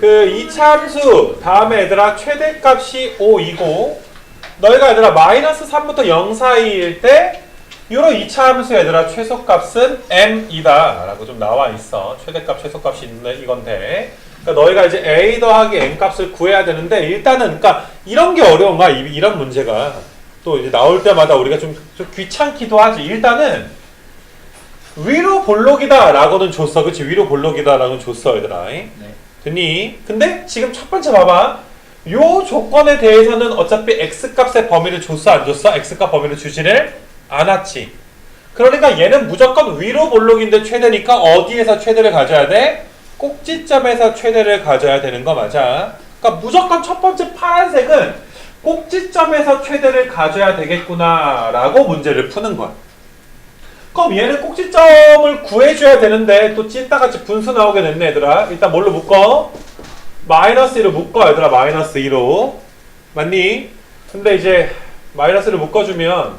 그 이차함수 다음에 얘들아 최대값이 5이고 너희가 얘들아 마이너스 3부터 0 사이일 때 요런 이차함수 얘들아 최소값은 m이다 라고 좀 나와 있어. 최대값 최소값이 있는 이건데. 그러니까 너희가 이제 a 더하기 m 값을 구해야 되는데 일단은 그러니까 이런 게 어려운 거야 이- 이런 문제가 또 이제 나올 때마다 우리가 좀, 좀 귀찮기도 하지. 일단은 위로 볼록이다 라고는 줬어 그치 위로 볼록이다 라고는 줬어 얘들아 네. 됐니? 근데 지금 첫 번째 봐봐. 요 조건에 대해서는 어차피 x값의 범위를 줬어 안 줬어? x값 범위를 주지를 않았지. 그러니까 얘는 무조건 위로 볼록인데 최대니까 어디에서 최대를 가져야 돼? 꼭지점에서 최대를 가져야 되는 거 맞아. 그러니까 무조건 첫 번째 파란색은 꼭지점에서 최대를 가져야 되겠구나 라고 문제를 푸는 거야. 그럼 얘는 꼭지점을 구해줘야 되는데 또 찐따같이 분수 나오게 됐네 얘들아 일단 뭘로 묶어? 마이너스 2로 묶어 얘들아 마이너스 2로 맞니? 근데 이제 마이너스를 묶어주면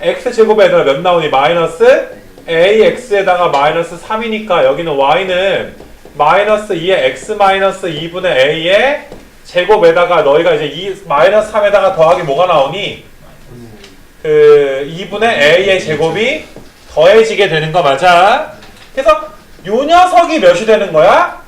x제곱에 얘들아 몇 나오니? 마이너스 ax에다가 마이너스 3이니까 여기는 y는 마이너스 2의 x 마이너스 2분의 a의 제곱에다가 너희가 이제 이 마이너스 3에다가 더하기 뭐가 나오니? 그 2분의 a의 제곱이 더해지게 되는 거 맞아? 그래서 요 녀석이 몇이 되는 거야?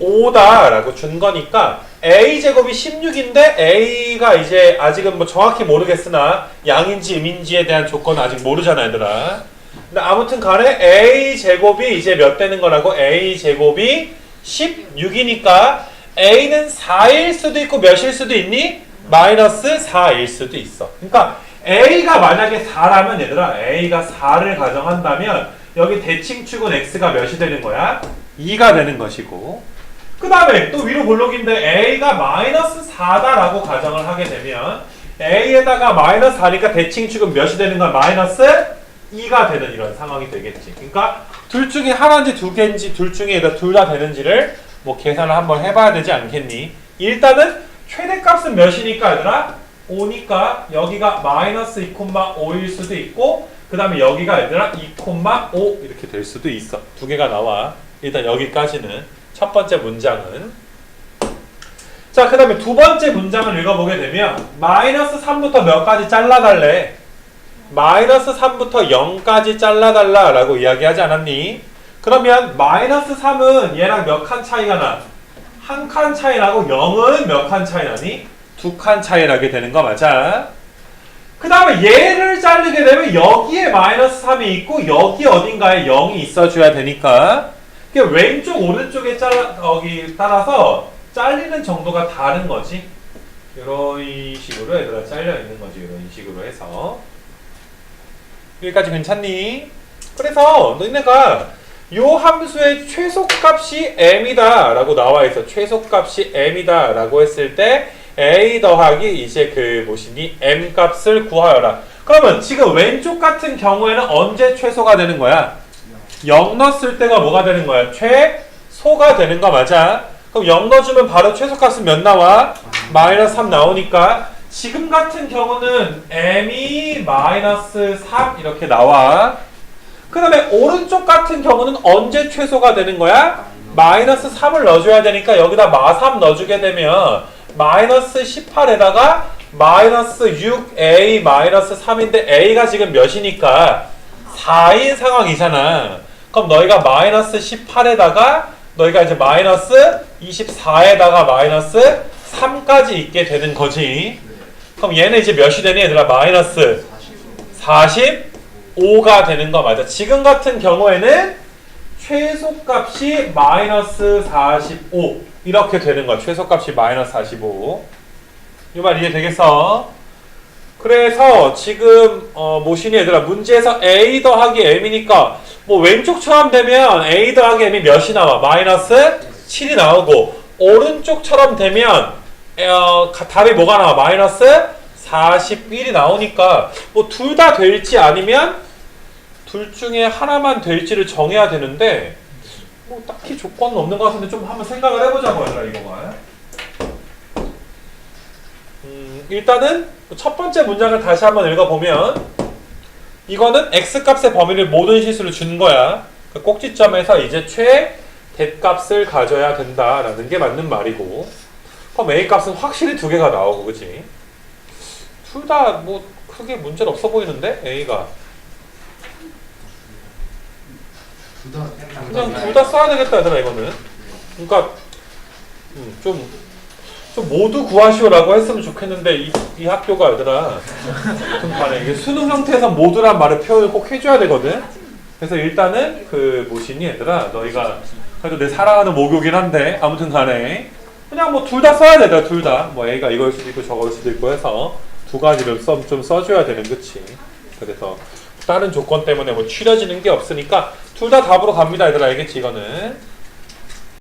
5다라고 준 거니까 a 제곱이 16인데 a가 이제 아직은 뭐 정확히 모르겠으나 양인지 음인지에 대한 조건은 아직 모르잖아 얘들아. 근데 아무튼 간에 a 제곱이 이제 몇 되는 거라고? a 제곱이 16이니까 a는 4일 수도 있고 몇일 수도 있니? 마이너스 4일 수도 있어. 그러니까 a가 만약에 4라면 얘들아 a가 4를 가정한다면 여기 대칭축은 x가 몇이 되는 거야? 2가 되는 것이고 그 다음에 또 위로 볼록인데 a가 마이너스 4다라고 가정을 하게 되면 a에다가 마이너스 4니까 대칭축은 몇이 되는 거야? 마이너스 2가 되는 이런 상황이 되겠지. 그러니까 둘 중에 하나인지 두 개인지 둘 중에 둘 다 되는지를 뭐 계산을 한번 해봐야 되지 않겠니? 일단은 최대값은 몇이니까 얘들아? 5니까 여기가 마이너스 2,5일 수도 있고 그 다음에 여기가 얘들아 2,5 이렇게 될 수도 있어. 두 개가 나와. 일단 여기까지는 첫 번째 문장은 자, 그 다음에 두 번째 문장을 읽어보게 되면 마이너스 3부터 몇 가지 잘라달래? 마이너스 3부터 0까지 잘라달라 라고 이야기하지 않았니? 그러면 마이너스 3은 얘랑 몇 칸 차이가 나? 한 칸 차이 나고 0은 몇 칸 차이 나니? 두 칸 차이 나게 되는 거 맞아? 그 다음에 얘를 자르게 되면 여기에 마이너스 3이 있고 여기 어딘가에 0이 있어줘야 되니까 왼쪽 오른쪽에 잘라 여기 따라서 잘리는 정도가 다른 거지 이런 식으로 얘들아 잘려 있는 거지 이런 식으로 해서 여기까지 괜찮니? 그래서 너희네가 요 함수의 최소값이 m이다 라고 나와 있어 최소값이 m이다 라고 했을 때 a 더하기 이제 그 뭐시니 m 값을 구하여라 그러면 지금 왼쪽 같은 경우에는 언제 최소가 되는 거야? 0 넣었을 때가 뭐가 되는 거야? 최소가 되는 거 맞아? 그럼 0 넣어주면 바로 최소값은 몇 나와? 마이너스 3 나오니까 지금 같은 경우는 m이 마이너스 3 이렇게 나와 그 다음에 오른쪽 같은 경우는 언제 최소가 되는 거야? 마이너스 3을 넣어줘야 되니까 여기다 마 3 넣어주게 되면 마이너스 18에다가 마이너스 6a 마이너스 3인데 a가 지금 몇이니까 4인 상황이잖아. 그럼 너희가 마이너스 18에다가 너희가 이제 마이너스 24에다가 마이너스 3까지 있게 되는 거지. 그럼 얘는 이제 몇이 되니 얘들아? 마이너스 45가 되는 거 맞아. 지금 같은 경우에는 최소값이 마이너스 45 이렇게 되는 거야. 최소값이 마이너스 45. 이 말 이해되겠어? 그래서 지금 어, 모신이 얘들아 문제에서 a 더하기 m이니까 뭐 왼쪽 처럼 되면 a 더하기 m이 몇이 나와? 마이너스 7이 나오고 오른쪽처럼 되면 어, 가- 답이 뭐가 나와? 마이너스 41이 나오니까 뭐 둘 다 될지 아니면 둘 중에 하나만 될지를 정해야 되는데 뭐 딱히 조건은 없는 것 같은데 좀 한번 생각을 해보자고 얘들아 이거만. 음, 일단은 첫 번째 문장을 다시 한번 읽어보면 이거는 x값의 범위를 모든 실수로 준 거야. 그 꼭지점에서 이제 최 대값을 가져야 된다라는 게 맞는 말이고. 그럼 A 값은 확실히 두 개가 나오고 그지? 둘 다 뭐 크게 문제는 없어 보이는데 A가 둘다 그냥 둘 다 써야 되겠다 얘들아 이거는. 그러니까 음, 좀, 좀 모두 구하시오라고 했으면 좋겠는데 이, 이 학교가 얘들아 좀 반해 이게 수능 형태에서 모두란 말을 표현을 꼭 해줘야 되거든. 그래서 일단은 그 뭐시니 얘들아 너희가 그래도 내 사랑하는 모교긴 한데 아무튼 간에. 그냥 뭐 둘 다 써야 돼 얘들아 둘다뭐 A가 이거일 수도 있고 저거일 수도 있고 해서 두 가지를 써, 좀 써줘야 되는 그치? 그래서 다른 조건 때문에 뭐 추려지는 게 없으니까 둘 다 답으로 갑니다 얘들아. 알겠지 이거는